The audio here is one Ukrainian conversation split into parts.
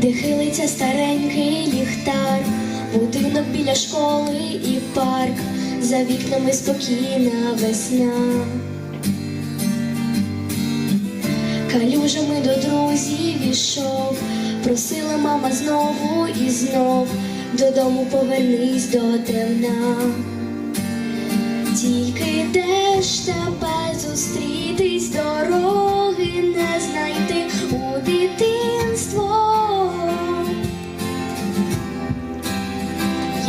де хилиться старенький ліхтар, будинок біля школи і парк, за вікнами спокійна весна. Калюжами до друзів ішов, просила мама знову і знов, додому повернись до темна. Тільки де ж тебе зустрітись,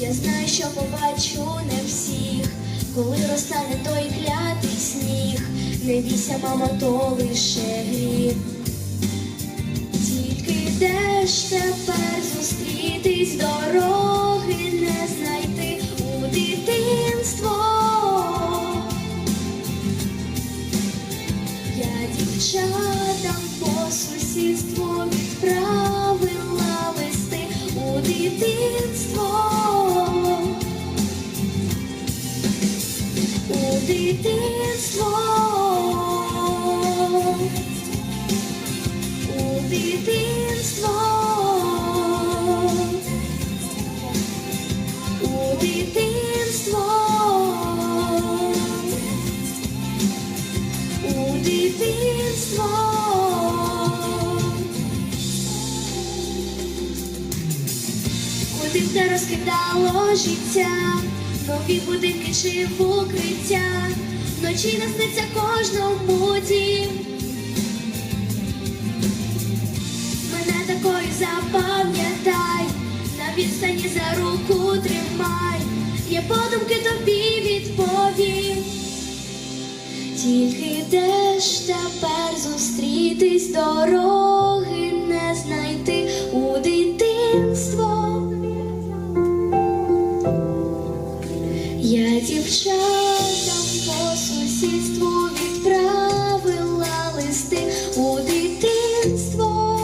Я знаю, що побачу не всіх, коли розтане той клятий сніг, не бійся, мама, то лише гріх. Тільки де ж тепер зустрітись, дороги не знайти у дитинство. Я дівчатам по сусідству відправила листи у дитинство. Куди не розкидало життя, нові будинки чи укриття, вночі не сниться кожному дім. Мене такою запам'ятай, на відстані за руку тримай, я подумки тобі Тільки де ж тепер зустрітись, дороги не знайти у дитинство. Я дівчатам по сусідству відправила листи у дитинство.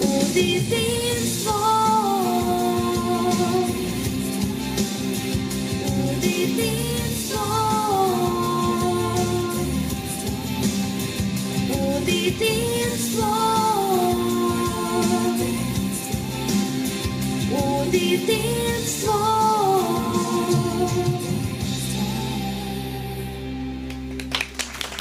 У дитинство. У